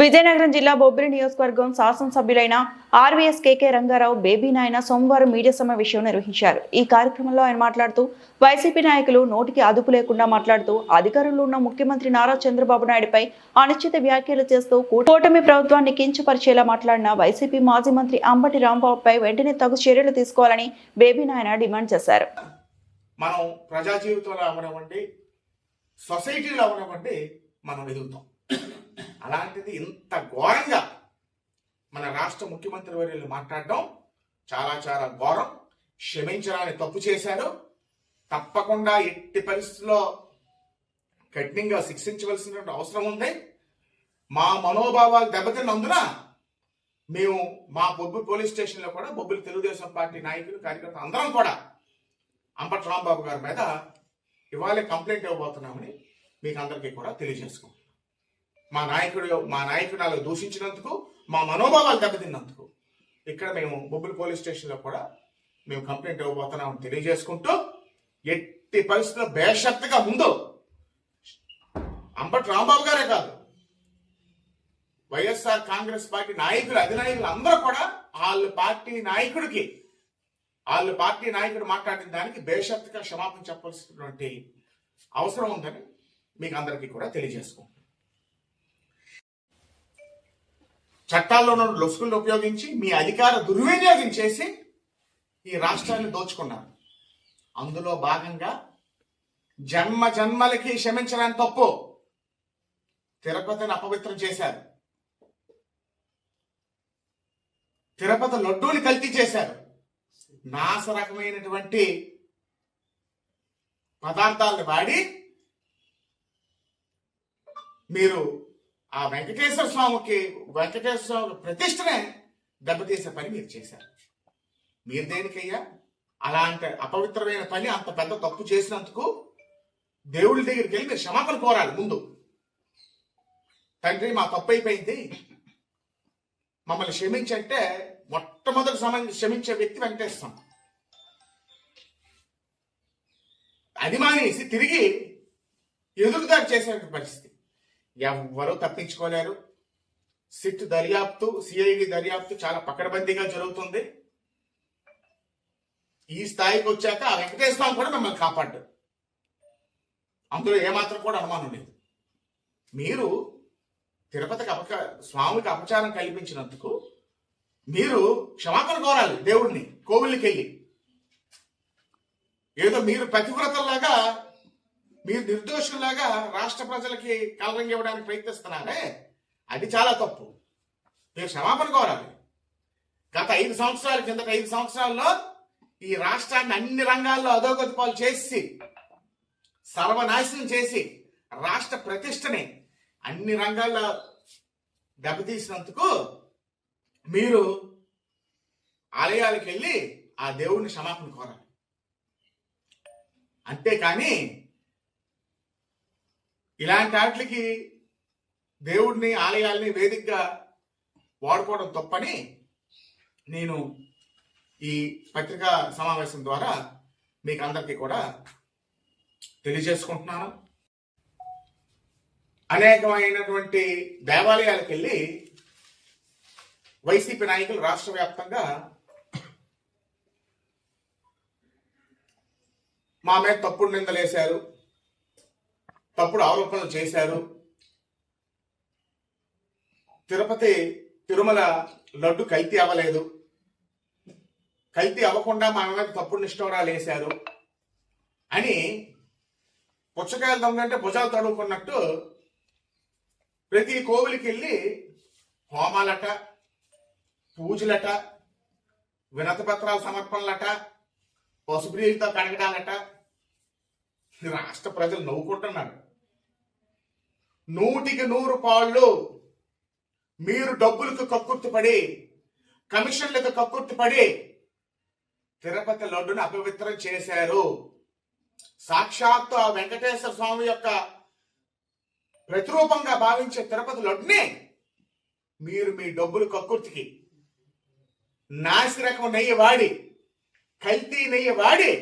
విజయనగరం జిల్లా బొబ్బిలి నియోజకవర్గం శాసనసభ్యులైన RVS KK Rangarao Baby Nayana సోమవారం మీడియా సమావేశం నిర్వహించారు. ఈ కార్యక్రమంలో ఆయన మాట్లాడుతూ వైసీపీ నాయకులు నోటికి అదుపు లేకుండా మాట్లాడుతూ అధికారంలో ఉన్న ముఖ్యమంత్రి నారా చంద్రబాబు నాయుడుపై అనుచిత వ్యాఖ్యలు చేస్తూ కూటమి ప్రభుత్వాన్ని కించపరిచేలా మాట్లాడిన వైసీపీ మాజీ మంత్రి అంబటి రాంబాబుపై వెంటనే తగు చర్యలు తీసుకోవాలని బేబీ నాయన డిమాండ్ చేశారు. మనం ప్రజా జీవితంలో అవనివ్వండి సొసైటీలో అవనివ్వండి మనం ఎదుగుతాం. అలాంటిది ఇంత ఘోరంగా మన రాష్ట్ర ముఖ్యమంత్రి వర్యులు మాట్లాడడం చాలా చాలా ఘోరం. క్షమించరాని తప్పు చేశారు. తప్పకుండా ఎట్టి పరిస్థితుల్లో కఠినంగా శిక్షించవలసినటువంటి అవసరం ఉంది. మా మనోభావాలు దెబ్బతిన్నందున మేము మా బొబ్బు పోలీస్ స్టేషన్లో కూడా బొబ్బులు తెలుగుదేశం పార్టీ నాయకులు కార్యకర్తలు అందరం కూడా అంబట్ రాంబాబు గారి మీద ఇవాళ కంప్లైంట్ ఇవ్వబోతున్నామని మీకు అందరికీ కూడా తెలియజేసుకోండి మా నాయకుడు మా నాయకుడు నాలుగు దూషించినందుకు మా మనోభావాలు దెబ్బతిన్నందుకు ఇక్కడ మేము బొబ్బులు పోలీస్ స్టేషన్లో కూడా మేము కంప్లైంట్ ఇవ్వబోతున్నామని తెలియజేసుకుంటూ ఎట్టి పరిస్థితుల్లో బేషరతుగా ముందు అంబటి రాంబాబు గారే కాదు వైఎస్ఆర్ కాంగ్రెస్ పార్టీ నాయకులు అధినాయకులు అందరూ కూడా వాళ్ళ పార్టీ నాయకుడికి వాళ్ళ పార్టీ నాయకుడు మాట్లాడిన దానికి బేషరతుగా క్షమాపణ చెప్పాల్సినటువంటి అవసరం ఉందని మీకు అందరికీ కూడా తెలియజేసుకుంటున్నాను. చట్టాల్లో ఉన్న లొసుగులను ఉపయోగించి మీ అధికార దుర్వినియోగం చేసి ఈ రాష్ట్రాన్ని దోచుకున్నారు. అందులో భాగంగా జన్మ జన్మలకి క్షమించడానికి తప్పు. తిరుపతిని అపవిత్రం చేశారు. తిరుపతి లడ్డూని కల్తీ చేశారు. నాస రకమైనటువంటి పదార్థాలను వాడి మీరు ఆ వెంకటేశ్వర స్వామికి వెంకటేశ్వర స్వామి ప్రతిష్టనే దెబ్బతీసే పని మీరు చేశారు. మీరు దేనికయ్యా? అలాంటి అపవిత్రమైన పని అంత పెద్ద తప్పు చేసినందుకు దేవుడి దగ్గరికి వెళ్ళి మీరు క్షమాపణ కోరాలి ముందు. తండ్రి మా తప్పు అయిపోయింది. మమ్మల్ని క్షమించంటే మొట్టమొదటి సమయం క్షమించే వ్యక్తి వెంకటేశ్వరం అది మానేసి తిరిగి ఎదురుదారి చేసేటువంటి పరిస్థితి. ఎవ్వరూ తప్పించుకోలేరు. సిట్ దర్యాప్తు సిఐడి దర్యాప్తు చాలా పకడ్బందీగా జరుగుతుంది. ఈ స్థాయికి వచ్చాక ఆ వెంకటేశ్వర స్వామి కూడా మిమ్మల్ని కాపాడ్డు. అందులో ఏమాత్రం కూడా అనుమానం లేదు. మీరు తిరుపతికి అపక స్వామికి అపచారం కల్పించినందుకు మీరు క్షమాపణ కోరాలి దేవుడిని కోవిల్కి వెళ్ళి. ఏదో మీరు పతివ్రతలాగా మీరు నిర్దోషులాగా రాష్ట్ర ప్రజలకి కలరంగి ఇవ్వడానికి ప్రయత్నిస్తున్నారే? అది చాలా తప్పు. మీరు క్షమాపణ కోరాలి. గత ఐదు సంవత్సరాల కిందట ఐదు సంవత్సరాల్లో ఈ రాష్ట్రాన్ని అన్ని రంగాల్లో అధోగతి పాలు చేసి సర్వనాశనం చేసి రాష్ట్ర ప్రతిష్టని అన్ని రంగాల్లో దెబ్బతీసినందుకు మీరు ఆలయాలకు వెళ్ళి ఆ దేవుడిని క్షమాపణ కోరాలి. అంతేకాని ఇలాంటి వాటికి దేవుడిని ఆలయాల్ని వేదికగా వాడుకోవడం తప్పని నేను ఈ పత్రికా సమావేశం ద్వారా మీకు అందరికీ కూడా తెలియజేసుకుంటున్నాను. అనేకమైనటువంటి దేవాలయాలకు వెళ్ళి వైసీపీ నాయకులు రాష్ట్ర వ్యాప్తంగా మా మీద తప్పుడు నిందలేశారు. తప్పుడు ఆరోపణలు చేశారు. తిరుపతి తిరుమల లడ్డు కల్తీ అవ్వలేదు. కల్తీ అవ్వకుండా మా మీద తప్పుడు నిష్ఠవరాలు వేశారు. అని పుచ్చకాయలు దొంగంటే భుజాలు తడువుకున్నట్టు ప్రతి కోవిలికి వెళ్ళి హోమాలట పూజలట వినతపత్రాల సమర్పణలట పసుపు నీళ్ళతో కడగడాలట రాష్ట్ర ప్రజలు నవ్వుకుంటున్నారు నూటికి నూరు పాళ్ళు మీరు డబ్బులకు కక్కుర్తిపడి కమిషన్లకు కక్కుర్తిపడి తిరుపతి లడ్డును అపవిత్రం చేశారు. సాక్షాత్తు ఆ వెంకటేశ్వర స్వామి యొక్క ప్రతిరూపంగా భావించే తిరుపతి లడ్డునే మీరు మీ డబ్బులు కక్కుర్తికి నాసిరకం నెయ్యి వాడి కల్తీ నెయ్యి వాడి